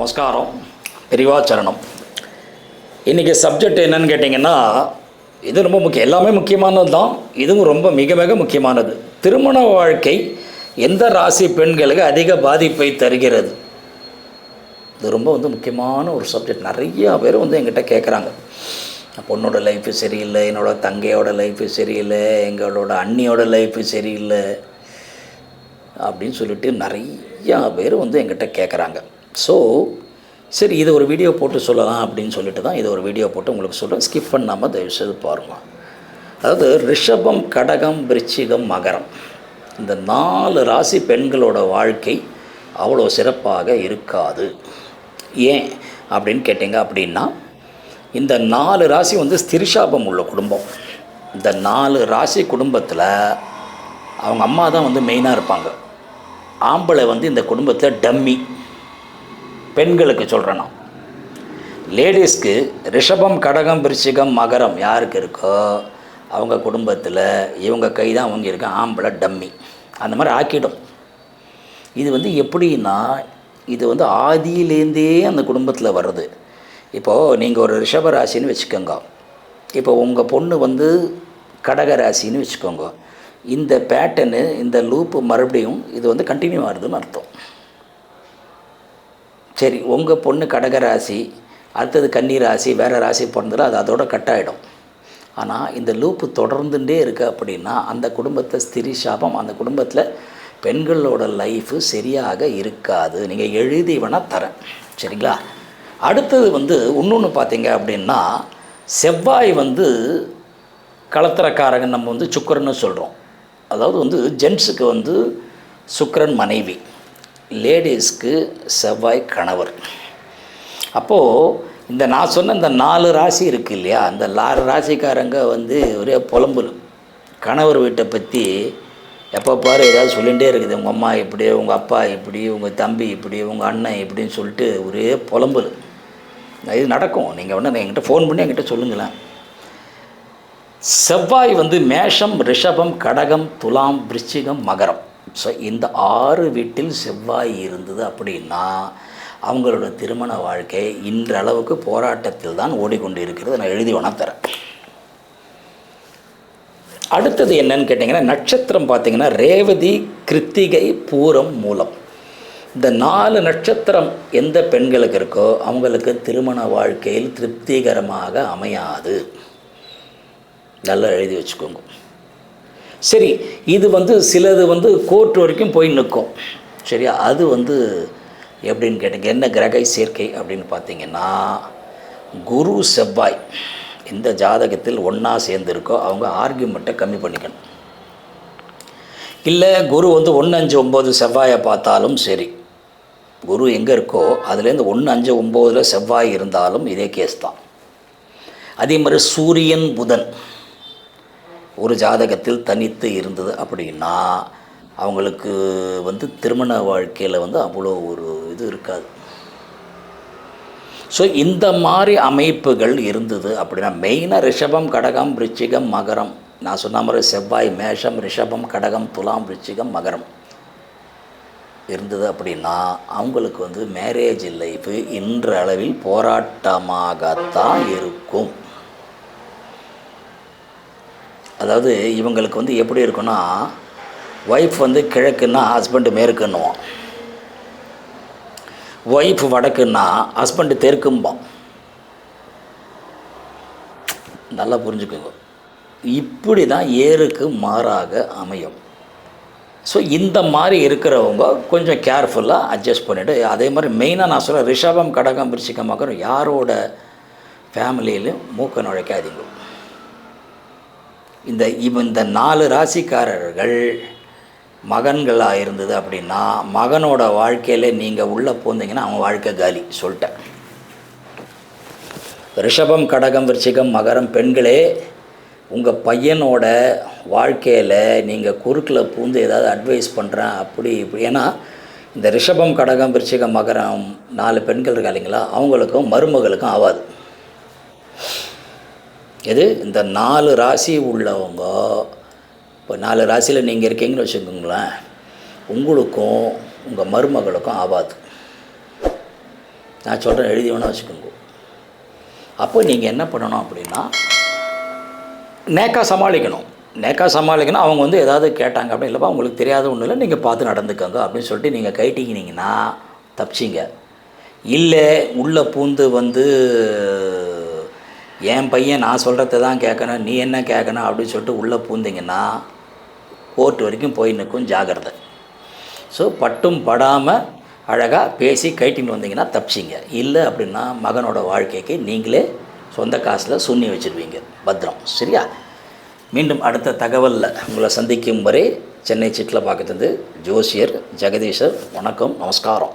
நமஸ்காரம். பெரிவாச்சரணம். இன்றைக்கி சப்ஜெக்ட் என்னன்னு கேட்டிங்கன்னா இது ரொம்ப முக்கியம். எல்லாமே முக்கியமானது தான். இதுவும் ரொம்ப மிக மிக முக்கியமானது. திருமண வாழ்க்கை எந்த ராசி பெண்களுக்கு அதிக பாதிப்பை தருகிறது? இது ரொம்ப வந்து முக்கியமான ஒரு சப்ஜெக்ட் நிறையா பேர் வந்து எங்கிட்ட கேட்குறாங்க பொண்ணோட லைஃபு சரியில்லை என்னோட தங்கையோட லைஃபு சரியில்லை எங்களோட அண்ணியோட லைஃபு சரியில்லை அப்படின்னு சொல்லிட்டு நிறையா பேர் வந்து எங்கிட்ட கேட்குறாங்க ஸோ சரி இது ஒரு வீடியோ போட்டு சொல்லலாம் அப்படின்னு சொல்லிட்டு தான் இது ஒரு வீடியோ போட்டு உங்களுக்கு சொல்கிறேன் ஸ்கிப் பண்ணாமல் தயவுசெய்து பாருங்கள் அதாவது ரிஷபம் கடகம் விருச்சிகம் மகரம். இந்த நாலு ராசி பெண்களோட வாழ்க்கை அவ்வளோ சிறப்பாக இருக்காது. ஏன் அப்படின்னு கேட்டிங்க அப்படின்னா இந்த நாலு ராசி வந்து ஸ்திரிஷாபம் உள்ள குடும்பம். இந்த நாலு ராசி குடும்பத்தில் அவங்க அம்மா தான் வந்து மெயினாக இருப்பாங்க. ஆம்பளை வந்து இந்த குடும்பத்தில் டம்மி பெண்களுக்கு சொல்கிறேன் நான். லேடிஸ்க்கு ரிஷபம் கடகம் விருச்சிகம் மகரம் யாருக்கு இருக்கோ அவங்க குடும்பத்தில் இவங்க கை தான் அவங்க இருக்க ஆம்பளை டம்மி. அந்த மாதிரி ஆக்கிடும். இது வந்து எப்படின்னா இது வந்து ஆதியிலேருந்தே அந்த குடும்பத்தில் வர்றது. இப்போது நீங்கள் ஒரு ரிஷப ராசின்னு வச்சுக்கோங்க. இப்போ உங்கள் பொண்ணு வந்து கடக ராசின்னு வச்சுக்கோங்க. இந்த பேட்டர்னு இந்த லூப்பு மறுபடியும் இது வந்து கண்டினியூ ஆகுதுன்னு அர்த்தம். சரி உங்கள் பொண்ணு கடக ராசி அடுத்தது கன்னி ராசி வேறு ராசி பிறந்ததுல அது அதோட கட் ஆகிடும் ஆனால் இந்த லூப்பு தொடர்ந்துட்டே இருக்குது அப்படின்னா அந்த குடும்பத்தை ஸ்திரி சாபம் அந்த குடும்பத்தில் பெண்களோட லைஃபு சரியாக இருக்காது. நீங்கள் எழுதி வேணால் தரேன். சரிங்களா? அடுத்தது வந்து இன்னொன்று பார்த்தீங்க அப்படின்னா செவ்வாய் வந்து கலத்திரக்காரகன் நம்ம வந்து சுக்கரன்னு சொல்கிறோம் அதாவது வந்து ஜென்ஸுக்கு வந்து சுக்கரன் மனைவி. லேடிஸ்க்கு செவ்வாய் கணவர். அப்போது இந்த நான் சொன்ன இந்த நாலு ராசி இருக்குது இல்லையா? அந்த நாலு ராசிக்காரங்க வந்து ஒரே புலம்புலும் கணவர் வீட்டை பற்றி எப்போ பாரு ஏதாவது சொல்லிகிட்டே இருக்குது. உங்கள் அம்மா இப்படி உங்கள் அப்பா இப்படி உங்கள் தம்பி இப்படி உங்கள் அண்ணன் இப்படின்னு சொல்லிட்டு ஒரே புலம்புல். இது நடக்கும். நீங்கள் ஒன்று என்கிட்ட ஃபோன் பண்ணி என்கிட்ட சொல்லுங்களேன். செவ்வாய் வந்து மேஷம் ரிஷபம் கடகம் துலாம் விருச்சிகம் மகரம். ஸோ இந்த ஆறு வீட்டில் செவ்வாய் இருந்தது அப்படின்னா அவங்களோட திருமண வாழ்க்கை இன்றளவுக்கு போராட்டத்தில் தான் ஓடிக்கொண்டு இருக்கிறது நான் எழுதி வேணா தரேன். அடுத்தது என்னன்னு கேட்டிங்கன்னா நட்சத்திரம் பார்த்தீங்கன்னா ரேவதி கிருத்திகை பூரம் மூலம். இந்த நாலு நட்சத்திரம் எந்த பெண்களுக்கு இருக்கோ அவங்களுக்கு திருமண வாழ்க்கையில் திருப்திகரமாக அமையாது. நல்லா எழுதி வச்சுக்கோங்க. சரி இது வந்து சிலது வந்து கோர்ட் வரைக்கும் போய் நிற்கும். சரியா? அது வந்து எப்படின்னு கேட்டிங்க என்ன கிரகை சேர்க்கை அப்படின்னு பார்த்தீங்கன்னா குரு செவ்வாய் இந்த ஜாதகத்தில் ஒன்றா சேர்ந்துருக்கோ அவங்க ஆர்கியூமெண்ட்டை கம்மி பண்ணிக்கணும். இல்லை குரு வந்து ஒன்று அஞ்சு ஒம்பது செவ்வாயை பார்த்தாலும் சரி குரு எங்கே இருக்கோ அதுலேருந்து ஒன்று அஞ்சு ஒம்போதில் செவ்வாய் இருந்தாலும் இதே கேஸ் தான். அதே மாதிரி சூரியன் புதன். ஒரு ஜாதகத்தில் தனித்து இருந்தது அப்படின்னா அவங்களுக்கு வந்து திருமண வாழ்க்கையில் வந்து அவ்வளோ ஒரு இது இருக்காது. ஸோ இந்த மாதிரி அமைப்புகள் இருந்தது அப்படின்னா மெயினாக ரிஷபம் கடகம் ரிச்சிகம் மகரம். நான் சொன்ன மாதிரி செவ்வாய் மேஷம் ரிஷபம் கடகம் துலாம் ரிச்சிகம் மகரம் இருந்தது அப்படின்னா அவங்களுக்கு வந்து மேரேஜ் லைஃபு இன்ற அளவில் போராட்டமாகத்தான் இருக்கும். அதாவது இவங்களுக்கு வந்து எப்படி இருக்குன்னா ஒய்ஃப் வந்து கிழக்குன்னா ஹஸ்பண்டு மேற்குன்னுவான். ஒய்ஃப் வடக்குன்னா ஹஸ்பண்டு தெற்கும்போம் நல்லா புரிஞ்சுக்கோங்க. இப்படி தான் ஏருக்கு மாறாக அமையும். ஸோ இந்த மாதிரி இருக்கிறவங்க கொஞ்சம் கேர்ஃபுல்லாக அட்ஜஸ்ட் பண்ணிவிட்டு அதே மாதிரி மெயினாக நான் சொல்கிறேன் ரிஷபம் கடகம் பிரிச்சிக்க மகரம் யாரோட ஃபேமிலியிலும் மூக்க நுழைக்காதீங்க. இந்த இந்த நாலு ராசிக்காரர்கள் மகன்களாக இருந்தது அப்படின்னா மகனோட வாழ்க்கையில் நீங்கள் உள்ளே போந்தீங்கன்னா அவன் வாழ்க்கை காலி சொல்லிட்டேன். ரிஷபம் கடகம் விருச்சிகம் மகரம் பெண்களே உங்கள் பையனோட வாழ்க்கையில் நீங்கள் குறுக்கில் பூந்து ஏதாவது அட்வைஸ் பண்ணுறேன் அப்படி இப்படி. ஏன்னா இந்த ரிஷபம் கடகம் விருச்சிகம் மகரம் நாலு பெண்கள் இருக்கா இல்லைங்களா? அவங்களுக்கும் மருமகளுக்கும் ஆகாது எது? இந்த நாலு ராசி உள்ளவங்க இப்போ நாலு ராசியில் நீங்கள் இருக்கீங்கன்னு வச்சுக்கோங்களேன் உங்களுக்கும் உங்கள் மருமகளுக்கும் ஆகாது நான் சொல்கிறேன் எழுதி வேணால் வச்சுக்கோங்க. அப்போ நீங்கள் என்ன பண்ணணும் அப்படின்னா நேக்கா சமாளிக்கணும். நேக்கா சமாளிக்கணும். அவங்க வந்து ஏதாவது கேட்டாங்க அப்படின்னு இல்லைப்பா உங்களுக்கு தெரியாத ஒன்றும் இல்லை நீங்கள் பார்த்து நடந்துக்கோங்க அப்படின்னு சொல்லிட்டு நீங்கள் கைட்டிங்கினீங்கன்னா தப்பிச்சிங்க. இல்லை உள்ளே பூந்து வந்து என் பையன் நான் சொல்கிறத தான் கேட்கணும் நீ என்ன கேட்கணும் அப்படின்னு சொல்லிட்டு உள்ளே பூந்தீங்கன்னா கோர்ட் வரைக்கும் போய் நிற்கும் ஜாகிரதை ஸோ பட்டும் படாமல் அழகாக பேசி கைட்டின்னு வந்தீங்கன்னா தப்பிச்சிங்க. இல்லை அப்படின்னா மகனோட வாழ்க்கைக்கு நீங்களே சொந்த காசில் சுண்ணி வச்சுருவீங்க. பத்திரம். சரியா? மீண்டும் அடுத்த தகவலில் உங்களை சந்திக்கும் வரை சென்னை சிட்டில் பார்க்கறது ஜோசியர் ஜெகதீஷர் வணக்கம் நமஸ்காரம்.